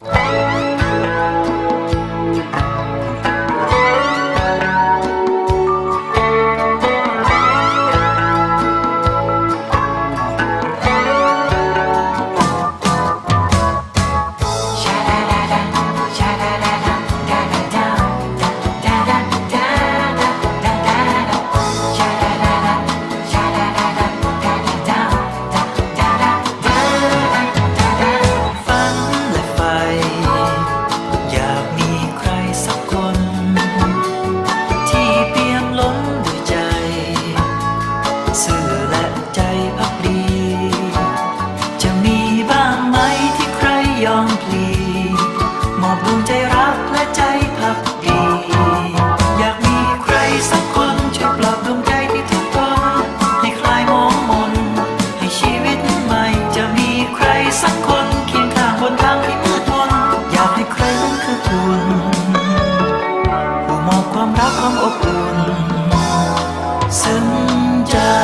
Thank. ซื่อและใจพักดี จะมีบ้างไหมที่ใครยอมพลีมอบดวงใจรักและใจพักดี อยากมีใครสักคนช่วยปลอบดวงใจที่ทุกข์ทนให้คลายมองมน ให้ชีวิตใหม่จะมีใครสักคนเคียงข้างบนทางที่มืดมนอยากให้ใครนั้นคือคุณมอบความรักความอบอุ่น Sân trái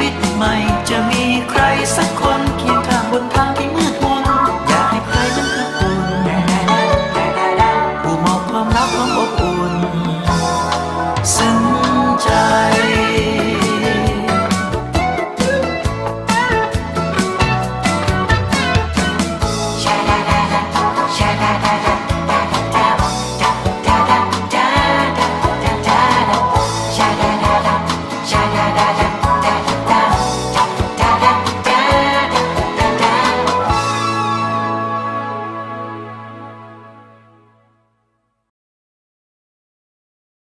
วิตใหม่ จะมีใครสักคนเคีย